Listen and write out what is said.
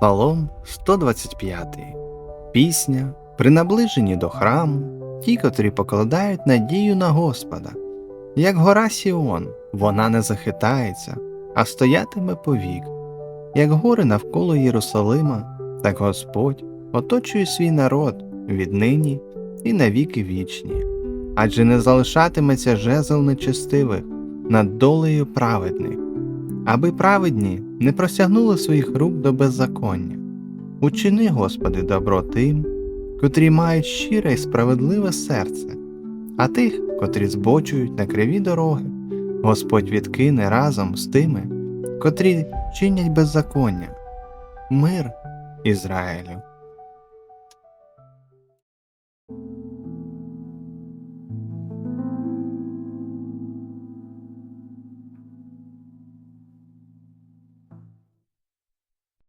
Псалом 125. Пісня при наближенні до храму, ті, котрі покладають надію на Господа. Як гора Сіон, вона не захитається, а стоятиме повік. Як гори навколо Єрусалима, так Господь оточує свій народ віднині і навіки вічні. Адже не залишатиметься жезл нечестивих над долею праведних, аби праведні не просягнули своїх рук до беззаконня. Учини, Господи, добро тим, котрі мають щире і справедливе серце, а тих, котрі збочують на криві дороги, Господь відкине разом з тими, котрі чинять беззаконня. Мир Ізраїлю.